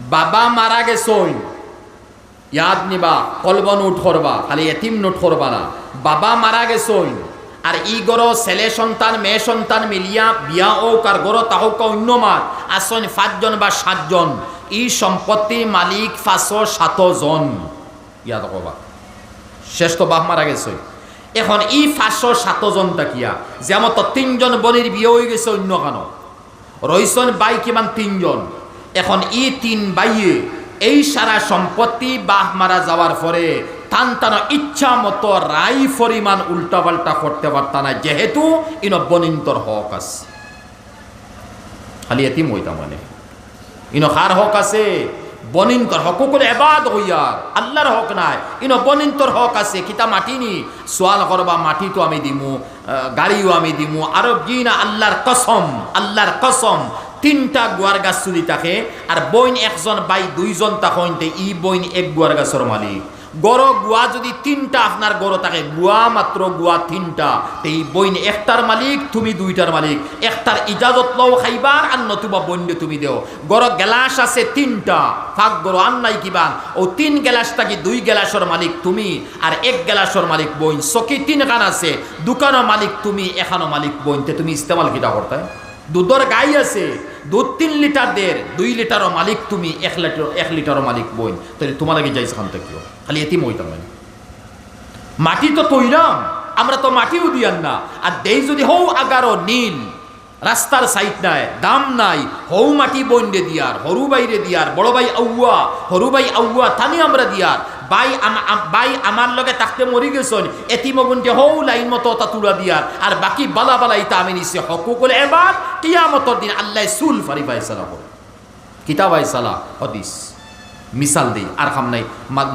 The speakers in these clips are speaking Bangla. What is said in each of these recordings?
বাবা মারা গেছই। ইয়াদ নিবা কলব নোট করবা খালি এতিম নোট করবা না। বাবা মারা গেছই। আর ই গড় ছেলে সন্তান, মেয়ে সন্তান মিলিয়া বিয়া ও কার গড় তাহক অন্য মার আসন পাঁচজন বা সাতজন। ই সম্পত্তির মালিক পাঁচশো সাত জন ইয়াদ কবা শ্রেষ্ঠ বাপ মারা গেছই। এখন ই পাঁচশো সাত জন তাকিয়া। যেমন তো তিনজন বনির বিয়ে হয়ে গেছে অন্য কানো রইসন বাই কিমান তিনজন। এখন ই তিন বাইয়ে, এই সারা সম্পত্তি বাহ মারা যাওয়ার পরে টান ইচ্ছা মতো রাই পরিমাণ উল্টাপাল্টা করতে পারত না যেহেতু ইন বনিন্তর হক আছে। খালি এতিম হইতাম মানে। ইন কার হক আছে, বনিন্তর হক করে এবাদ হইয়ার আল্লাহর হক নাই ইন বনিন্তর হক আছে, কিতা মাটি নি? সোয়াল করবা মাটি তো আমি দিমু গাড়িও আমি দিমু আরও কি না আল্লাহর কসম আল্লাহর কসম তিনটা গুয়ার গাছ চুরি থাকে, আর বইন একজন বাই দুইজন তাকইনতে ই বইন এক গুয়ার গাছের মালিক। গড় গুয়া যদি তিনটা আপনার গড় থাকে, গুয়া মাত্র গুয়া তিনটা। এই বইন একটার মালিক, তুমি দুইটার মালিক। একটার ইজাজত লও খাইবার, আর নতুবা বন্য তুমি দেও। গড় গেলাস আছে তিনটা। ফাঁক গড় আন নাই কিবা। ও তিন গেলাস থাকি দুই গেলাসর মালিক তুমি, আর এক গেলাসর মালিক বইন। চকি তিন খান আছে দোকানের মালিক তুমি এখানো মালিক বইনতে তুমি ইস্তেমাল কিটা করতে দুধর গাই আছে, দুধ তিন লিটার দের দুই লিটারও মালিক তুমি, এক লিটার এক লিটারও মালিক বইন। তাহলে তোমার আগে যাইছে খান থেকেও খালি এটি মইতাম মানে। মাটি তো তৈরাম, আমরা তো মাটিও দিয়ান না। আর দেই যদি হৌ আগারো নীল, রাস্তার সাইড নাই, দাম নাই হৌ মাটি বন্ডে দিয়ার, হরু বাইরে দিয়ার, বড় ভাই আউয়া, হরু ভাই আউয়া, থানি আমরা দিয়ার। বাই বাই আমার লগে তাকতে মরি গেছন। এটি মগুনকে হৌ লাইন মতো তা তুলা দিয়ার আর বাকি বালা বালা ইতা আমি নিছে হকুকুল এবার কিয়ামতর দিন আল্লাহ সুল ফারি ফাইসালা করে কিতাব সালাহ হদিস মিসাল দেই, আর খাম নাই।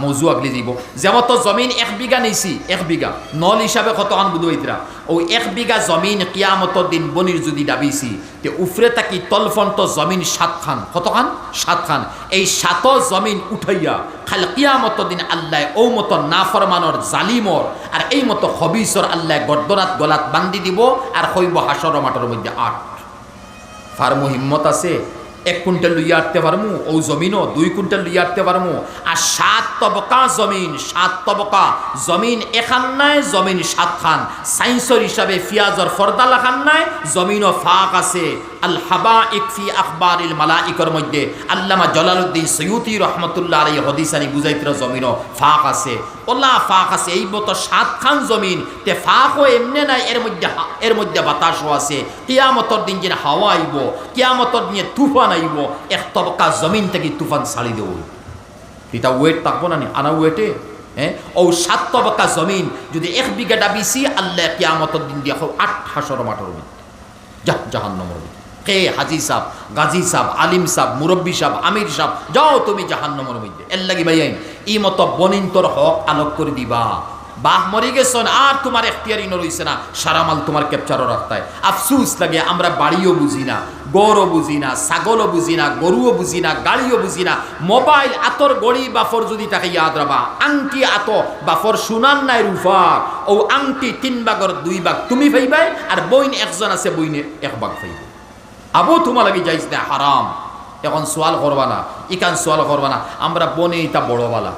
মৌজু আগলি দিব। যেমন তো জমিন এক বিঘা নিছি, এক বিঘা। নল হিসাবে কতখান বুধইতরা ও এক বিঘা জমিন কিয়ামতর দিন বনির যদি দাবিছি, তে উফরে তাকি তলফন্ত জমিন সাত খান। কতখান সাত খান। এই সাত জমিন উঠাইয়া খাল কিয়ামতর দিন আল্লাহ ও মতো নাফরমানর জালিমর আর এই মতো হবিসর আল্লাহ গর্দরাত গলাত বান্ধি দিব আর হইব হাসর মাঠের মধ্যে আট ফার্মো হিম্মত আছে এক কুইন্টাল লইয়া আটতে পারমু, ও জমিনও দুই কুইন্টাল লইয়া আটতে পারমু। আর সাত তবকা জমিন, সাত তবকা। জমিন এখান নাই জমিন সাত খান সাইন্সর হিসাবে ফিয়াজর ফর্দা লাখান নাই জমিনও ফাঁক আছে। আল হাবা ইকফি আখবার ইল মালাইকর মধ্যে আল্লামা জলালুদ্দিন সৈয়দি রহমতুল্লাহ আলাই হদিসানি বুঝাইতরা জমিনও ফাঁক আছে। ওলা ফাঁক আছে, এই মতো সাত খান জমিন তে ফাঁকও এমনি নাই, এর মধ্যে এর মধ্যে বাতাসও আছে। কিয়ামতর দিন যেন হাওয়া আইব, কিয়ামতর দিনে তুফান আইব, এক তবকা জমিন থেকে তুফান ছাড়ি দেব। এটা ওয়েট থাকব না আনা ওয়েটে? হ্যাঁ ও সাত তবকা জমিন যদি এক বিঘা ডাবিছি, আল্লাহ কিয়ামতর দিন দিয়ে আট হাসর মাঠের জাহান্নমর কে হাজি সাহ গাজী সাহ আলিম সাহ মুরব্বী সাহ আমির সাহ যাও তুমি জাহান্নমর মধ্যে। এর লাগি ভাইয়াই ই মতো বনিন্তর হক আলোক করে দিবা। বাহ মরি গেছন, আর তোমার এখতিয়ারি ন রইছে না, সারা মাল তোমার ক্যাপচারও রাখতায়। আফসুস লাগে, আমরা বাড়িও বুঝি না, গরও বুঝি না, ছাগলও বুঝি না, গরুও বুঝি না, গাড়িও বুঝি না। মোবাইল আতর, গড়ি, বাফর যদি তাকে ইয়াদ রাবা, আংটি আত, বাফর সুনান নাই রুফার ও আংটি তিন বাগর দুই বাগ তুমি ফাইবাই, আর বইন একজন আছে, বইনে এক বাগ ফাইবে আবু তোমার লাগি যাইস না, হারাম। এখন সোয়াল করবা না ইকান সোয়াল করবা না আমরা বনে ইতা বড়বালা।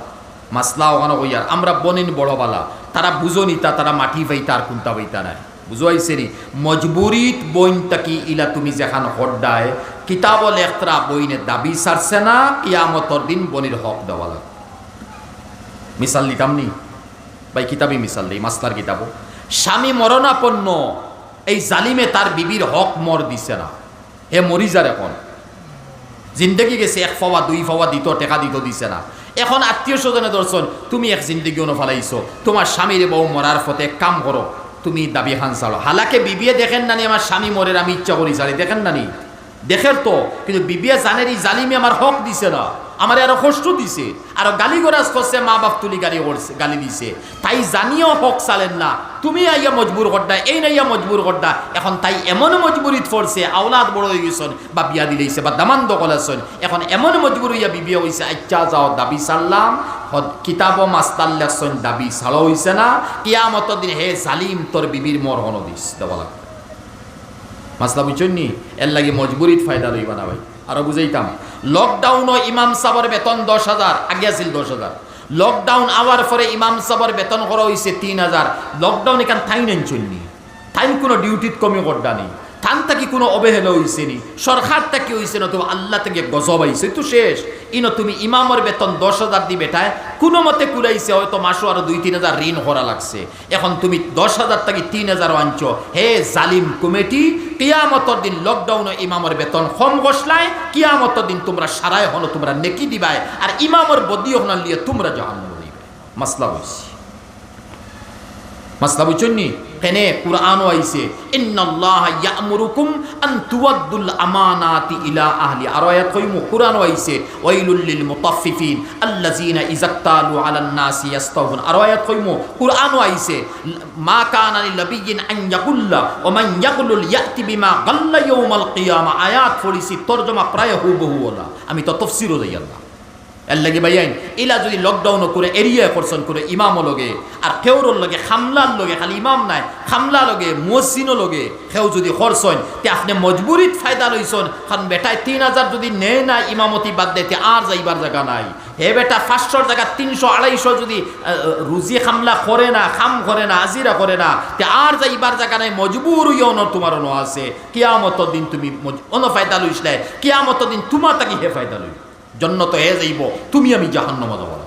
মাসলা ওখানে কইয়ার আমরা বনিন বড়বালা। তারা বুঝনি তা তারা মাটি পাইতা আর কুন্তা পাইতা নাই। বুঝাইছে নি মজবুরিত বইন তাকি ইলা তুমি যেখান হড্ডায়, কিতাব লেখতরা বইনে দাবি সারছে না, কিয়ামতর দিন বনির হক দেওয়া লাগে মিসাল দিতাম নি? ভাই, কিতাবই মিসাল দেই মাসলার কিতাবও। স্বামী মরণাপন্ন, এই জালিমে তার বিবির হক মর দিছে না। হে মরি যার এখন। জিন্দগি গেছে এক ফওয়া দুই ফওয়া দিত টেকা দিত দিছে না। এখন আত্মীয় স্বজনে দর্শন তুমি এক জিন্দগি অনুফালাইছো তোমার স্বামীর বউ মরার ফতে কাম করো তুমি দাবি খান চালো। হালাকে বিবিয়ে দেখেন নানি আমার স্বামী মরের আমি ইচ্ছা করি চালি দেখেন নানি দেখের তো, কিন্তু বিবিয়ে জানের এই জালিমে আমার হক দিছে না। আমার আরও কষ্ট দিছে। আর গালি গোরাজ করছে, মা বাপ তুলি গালি করছে, গালি দিছে। তাই জানিও হক চালেন না তুমি আইয়া মজবুর করডা এই নাইয়া মজবুর করডা এখন তাই এমন মজবুরিত পড়ছে আওলাদ বড় হয়ে গেছেন, বা বিয়া দিলেইছে বা দামান দখল আছেন এখন এমন মজবুর হইয়া বিবিয়া হইছে আচ্ছা যাও, দাবি হদ- কিতাব মাস্তার লেখছেন, দাবি সালো হইছে না। কিয়া কিয়ামত দিন হে জালিম, তোর বিবির মর হন দিস, দেওয়া লাগবে। মাসলা বুঝছেন নি? এর লাগে মজবুরিত ফায়দা লইবা না ভাই। আরও বুঝাইতাম। লকডাউনও ইমাম সাবর বেতন দশ হাজার, আগে আছিল দশ হাজার। লকডাউন আওয়ার পরে ইমাম সাবর বেতন করা হয়েছে তিন হাজার। লকডাউন এখান থাই নেন চলনি থাইন কোনো ডিউটিত কমি করডা নেই। থান থাকি কোনো অবহেলা হয়েছে নি সরকার থাকি হয়েছে না তুমি আল্লাহ থেকে গজব আইছে? তো শেষ। ইনো তুমি ইমামর বেতন দশ হাজার দিবে তাই কোনো মতে কুলাইছে হয়তো মাসও আরও দুই, তিন হাজার ঋণ করা লাগছে। এখন তুমি দশ হাজার থেকে তিন হাজার আনছো। হে জালিম কমিটি, কিয়ামতর দিন লকডাউনে ইমামর বেতন কম গসলায় কিয়ামতর দিন তোমরা সারায় হলো, তোমরা নেকি দিবায়। আর ইমামর বদি হনার লিয়ে তোমরা জাহান্ন দিবে মাসলা হয়েছে মাসলা বুঝছেন নি কেনে কুরআনও আইছে, ইন্নাল্লাহা ইয়ামুরুকুম আন তুওয়াদ্দুল আমানাতি ইলা আহলি। আর আয়াত কইমু কুরআনও আইছে, ওয়াইলুল লিল মুতাফফিফিন আল্লাযিনা ইযাক্তালু আলান নাসি ইয়াস্তাউফুন। আর আয়াত কইমু কুরআনও আইছে, মা কানা লিল নাবিয়্যিন আন ইয়াকুল্লা, ওয়া মান ইয়াকুলুল ইয়াতি বিমা গাল্লা ইয়াউমাল কিয়ামা। আয়াত পড়িছি, তরজমা প্রায় হুবহু ওলা আমি তো তাফসীরও দেই আল্লাহ। এর ভাইয়াইন ইলা যদি লকডাউনও করে, এরিয়া করছন করে, ইমামও লগে, আর কেউরর লগে, খামলার লগে, খালি ইমাম নাই খামলা লগে মসজিদও লগে কেউ যদি খরচন তে আপনি মজবুরিত ফায়দা লইছন কারণ বেটায় তিন হাজার যদি নেয় না ইমামতি বাদ দেয় আর যাইবার জায়গা নাই। হে বেটা, পাঁচশোর জায়গা তিনশো, আড়াইশো যদি রুজি খামলা করে না, খাম করে না আজিরা করে না, তে আর যাইবার জায়গা নাই মজবুর ইয়ন তোমার ন আছে। কিয়ামত দিন তুমি অন ফায়দা লইসলে কিয়ামত দিন তোমার তাকি হে ফায়দা লই জন্য তো হে যাইব। তুমি আমি জাহান্ন মজা বলা